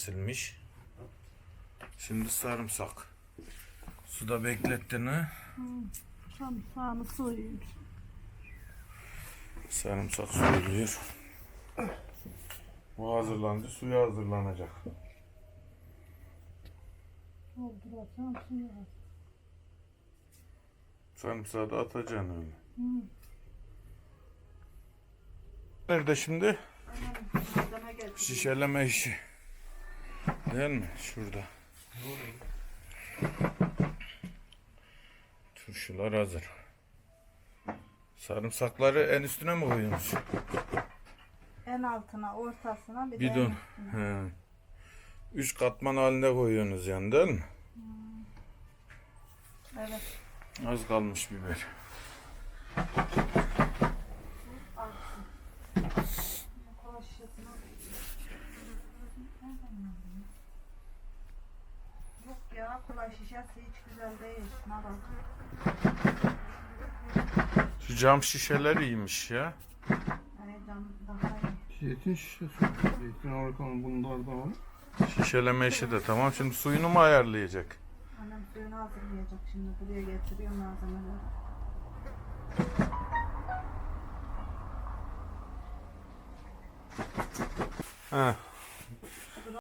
Silmiş. Şimdi sarımsak. Suda beklettin ha? Samsağını soyuyor. Sarımsak soyuluyor. Bu hazırlandı. Suya hazırlanacak. Dolduracağım. Sarımsağı da atacaksın öyle. Hı. Nerede şimdi? Şişeleme işi. Değil mi? Şurada. Turşular hazır. Sarımsakları en üstüne mi koyuyorsunuz? En altına, ortasına bir de Bidon. en üstüne. He. Üç katman halinde koyuyorsunuz yani değil mi? Evet. Az kalmış biber. Şişesi hiç güzel değil. Şu cam şişeler iyiymiş ya. Ay can daha iyi. Zeytin şişesi. Zeytin arkan bunlar da var. Şişeleme işi de tamam. Şimdi suyunu mu ayarlayacak? Annem suyunu hazırlayacak şimdi. Buraya getiriyor malzemeleri. He.